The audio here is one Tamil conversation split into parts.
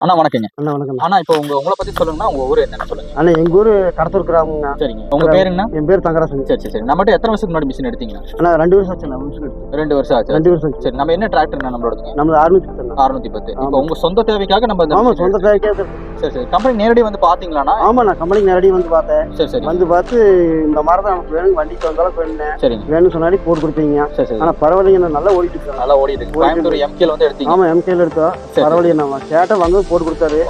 அண்ணா வணக்கங்க. அண்ணா வணக்கம். அண்ணா இப்போ உங்க உங்களை பத்தி சொல்லுங்கன்னா உங்க ஊர் என்னன்னு சொல்லுங்க. அண்ணா எங்க ஊர் கடத்தூர் கிராமங்க. சரிங்க. உங்க பேர் என்ன? என் பேர் தங்கராசன். சரி சரி நம்மகிட்ட எத்தனை வருஷத்துக்கு முன்னாடி மிஷின் எடுத்தீங்க? அண்ணா ரெண்டு வருஷம் ஆச்சு. ரெண்டு வருஷம் ஆச்சு. ரெண்டு வருஷம் சரி நம்ம என்ன டிராக்டர் நம்மளோடதுங்க நம்மளது அறுநூத்தி அறுநூத்தி பத்து. இப்போ. உங்க சொந்த தேவைக்காக நம்ம சொந்த எடுத்தோம். சரி சரி. கம்பெனி நேரடி வந்து பாத்தீங்களாண்ணா ஆமா நான் கம்பெனிக்கு நேரடியாக வந்து பார்த்தேன். சரி சரி. வந்து பார்த்து இந்த மாதிரி தான் நமக்கு வேணும் வண்டிக்கு வந்தாலும் வேணும் சரிங்க. வேணும்னு சொன்னாடி போட்டு கொடுத்தீங்க சரி சரி. ஆனா பரவாயில்லைங்க நல்லா ஓடிட்டு இருக்கேன் நல்லா ஓடிட்டு இருக்கு. எம்கேல வந்து எடுத்தீங்க. ஆமா எம்கேல எடுத்தோம். சரி. பரவாயில்லைங்க நம்ம கேட்ட வந்து போட்டு கொடுத்தாரு.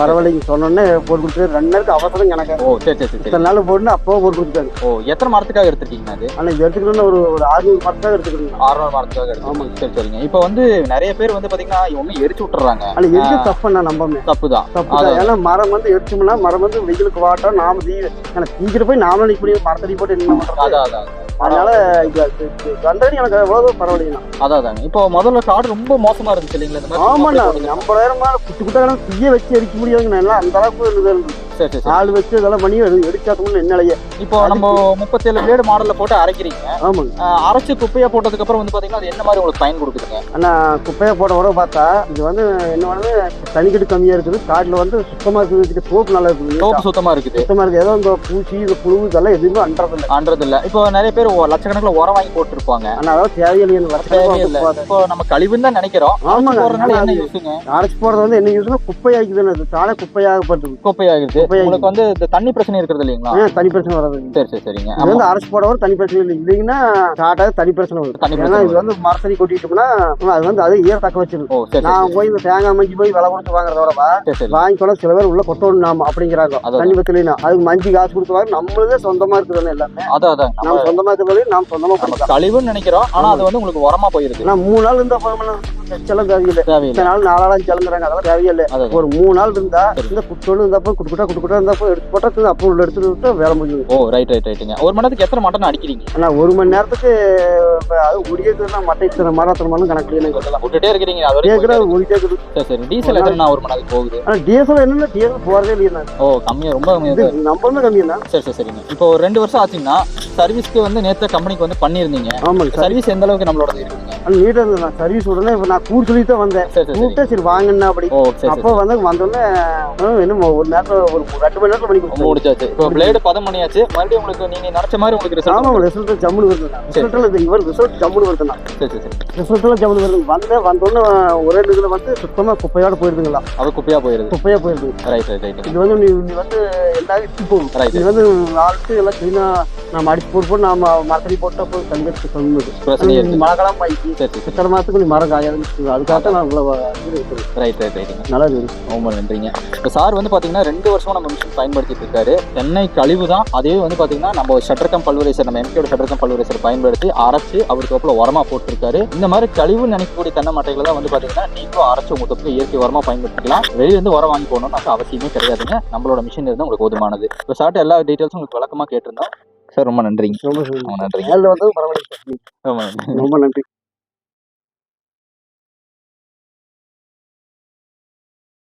பரவாயில்லைங்க சொன்னோன்னே போட்டு கொடுத்தாரு. ரெண்டு நேரத்துக்கு அவசரம் எனக்கு. ஓ சரி சரி சரி சரி. இத்தனை நாள் போட்டு அப்போ போட்டு கொடுத்தாரு ஓ எத்தனை மரத்துக்காக எடுத்துட்டீங்க அது ஆனா இது எடுத்துக்கணும்னு ஒரு ஒரு அறுநூறு மரத்தாக எடுத்துக்கணும் ஆறுநூறு மரத்துக்காக எடுத்து சரி சரிங்க. இப்போ வந்து நிறைய பேர் வந்து பாத்தீங்கன்னா ஒண்ணு எரிச்சு விட்டுறாங்க. ஆனா எதுக்கு தப்பு நான் நம்பமே. தப்பு தான் தப்பு. ஏன்னா மரம் வந்து எரிச்சோம்னா மரம் வந்து வெயிலுக்கு வாட்டம் நாம தீ ஏன்னா தீக்கிற போய் நாமளும் நிக்க முடியும் மரத்தடி போட்டு என்ன அதான் அதனால வந்தது எனக்கு எவ்வளவு பரவாயில்லைங்க அதான் இப்போ முதல்ல காடு ரொம்ப மோசமா இருந்துச்சு இல்லைங்களா ஆமாண்ணா சும்மா ஐம்பதாயிரம் குட்டி குட்டாக தீய வச்சு எரிக்க முடியாதுங்க எல்லாம் அந்த அளவுக்கு இருந்தது சரி சரி ஆள் வச்சு இதெல்லாம் பண்ணி எடு- எடுக்காதவங்க என்னலையே இப்போ நம்ம முப்பத்தேழு பிளேடு மாடல்ல போட்டு அரைக்கிறீங்க. ஆமாங்க. அரைச்சு குப்பையா போட்டதுக்கு அப்புறம் வந்து பாத்தீங்கன்னா அது என்ன மாதிரி உங்களுக்கு பயன் கொடுக்குதுங்க? ஆனா குப்பையை போட உடனே பார்த்தா இது வந்து என்ன பண்ணுது தனிக்கட்டு கம்மியா இருக்குது. காட்டுல வந்து சுத்தமா இருக்குது சோப்பு நல்லா இருக்குது. சோப்பு சுத்தமா இருக்குது. சுத்தமா இருக்குது. ஏதோ இந்த பூச்சி இந்த புழு இதெல்லாம் எதுவுமே அன்றது இல்லை அன்றது இல்ல இப்போ நிறைய பேர் லட்சக்கணக்குல உரம் வாங்கி போட்டிருப்பாங்க. ஆனா அதாவது தேவையில்லை. தேவையில்லை இப்போ நம்ம கழிவுன்னு தான் நினைக்கிறோம். ஆமாங்க. அரைச்சு போறது வந்து என்ன யூஸ்னா குப்பையாக்குதுன்னு தானே குப்பையாகப்பட்டது குப்பையாகுது. உங்களுக்கு வந்து இந்த தண்ணி பிரச்சனை இருக்கிறது இல்லைங்களா? தனி பிரச்சனை வராது. சரி சரி சரிங்க. இது ஆமா வந்து அரசு போட வர தனி பிரச்சனை இல்லை இல்லைங்கன்னா ஸ்டார்ட் ஆகுது தனி பிரச்சனை வரும். தனி ஏன்னா இது வந்து மரத்தடி கொட்டிட்டோம்னா அது வந்து அது ஈர தக்க வச்சிருக்கு ஓ சரி சரி நான் போய் இந்த தேங்காய் மஞ்சி போய் விலை கொடுத்து வாங்குறதோடவா வாங்கி கூட சில பேர் உள்ள கொட்டணும் நாம அப்படிங்கிறாங்க. தண்ணி பத்திலாம் அதுக்கு மஞ்சி காசு கொடுத்து வாங்க நம்மளதே சொந்தமா இருக்குது எல்லாமே. அதான் அதான். நம்ம சொந்தமா இருக்கிறது நாம் சொந்தமா கழிவுன்னு நினைக்கிறோம் ஆனா அது வந்து உங்களுக்கு உரமா போயிருது. நான் மூணு நாள் இருந்தா போதும் செல்லம் தேவையில்லை. நாள் நாலாளாம் செலந்துறாங்க அதெல்லாம் தேவையில்லை. ஒரு மூணு நாள் இருந்தா. இந்த குட்டோடு இருந்தாப்போ குட்டுக்குட்டா குட்டுக்குட்டா இருந்தாப்போ எடுத்து போட்டா அப்போ உள்ள எடுத்துட்டு விட்டு வேலை முடியும் ஓ ரைட் ரைட் ரைட்டுங்க ஒரு மணி நேரத்துக்கு எத்தனை மட்டன் அடிக்கிறீங்க? ஆனா ஒரு மணி நேரத்துக்கு அது உரியதுன்னா மட்டை இத்தனை மரம் அத்தனை மரம் கணக்கு விட்டுட்டே இருக்கிறீங்க அது வரைக்கும் கேட்குற போயிட்டே ஒரு கேட்குது இருக்கு. சரி டீசல் எத்தனை ஒரு மணி நேரத்துக்கு போகுது? ஆனா டீசல் என்னன்னா? டீசல் போறதே இல்லையா ஓ கம்மியா ரொம்ப கம்மியா நம்மளுமே கம்மி தான் சரி சரி சரிங்க. இப்போ ஒரு ரெண்டு வருஷம் ஆச்சுங்கன்னா சர்வீஸ்க்கு வந்து நேற்று கம்பெனிக்கு வந்து பண்ணியிருந்தீங்க. ஆமாங்க சார் சர்வீஸ் எந்த அளவுக்கு நம்மளோட இருக்குங்க? நீட்டாக இருந்தது நான் சர்வீஸ் உடனே இப்போ நான் கூட்டு சொல்லி தான் வந்தேன் கூப்பிட்டா சரி வாங்கண்ணா அப்படி. அப்போ வந்து வந்தோடனே இன்னும் ஒரு நேரத்தில் ஒரு ரெண்டு மணி நேரத்தில் பண்ணி முடிச்சாச்சு. இப்போ பிளேடு பதம் பண்ணியாச்சு மறுபடியும் உங்களுக்கு நீங்க நினைச்ச மாதிரி உங்களுக்கு ரிசல்ட் ஆமாம் ரிசல்ட் ஜம்முன்னு வருது ரிசல்ட்டில் இது இவர் ரிசல்ட் ஜம்முன்னு வருதுண்ணா சரி சரி ரிசல்ட்டில் ஜம்முன்னு வருது. வந்தேன் வந்தோடனே ஒரே இதில் வந்து சுத்தமாக குப்பையோட போயிருதுங்களா? அது குப்பையா போயிருது. குப்பையாக போயிருது. ரைட் ரைட் ரைட்டுங்க இது வந்து நீ வந்து எல்லா இட்டு போகும் ரைட் இது வந்து ஆளுக்கு எல்லாம் க்ளீனாக நம்ம அடிச்சு போட்டு போட்டு நம்ம மரத்தடி போட்டால் போய் பிரச்சனையே இருக்கு மழை காலம் ஆயிடுச்சு சித்திரை மாதத்துக்கு நீ மரம் காயாது அதுக்காக தான் நான் இவ்வளோ. ரைட் ரைட் ரைட்டுங்க நல்லா இருக்குது ரொம்ப நன்றிங்க. இப்போ சார் வந்து பார்த்தீங்கன்னா ரெண்டு வருஷமா நம்ம மிஷின் பயன்படுத்திட்டு இருக்காரு. தென்னை கழிவு தான். அதே வந்து பார்த்தீங்கன்னா நம்ம ஷட்டர்கம் பல்வரைசர் நம்ம எம்கேட ஷட்டர்கம் பல்வரைசர் பயன்படுத்தி அரைச்சு அவர் தோப்பில் உரமா போட்டிருக்காரு. இந்த மாதிரி கழிவுன்னு நினைக்கக்கூடிய தென்னை மட்டைகளை தான் வந்து பார்த்தீங்கன்னா நீங்களும் அரைச்சு உங்க தோப்புக்கு இயற்கை உரமா பயன்படுத்திக்கலாம். வெளிய இருந்து உரம் வாங்கி போகணும்னு அவசியமே கிடையாதுங்க. நம்மளோட மிஷின் இருந்தால் உங்களுக்கு போதுமானது. இப்போ சார்ட்ட எல்லா டீட்டெயில்ஸும் உங்களுக்கு விளக்கமாக கேட்டிருந்தோம். சார் ரொம்ப நன்றிங்க. ரொம்ப நன்றிங்க. நேரில் வந்து பரவாயில்ல ரொம்ப நன்றி. ரொம்ப நன்றி.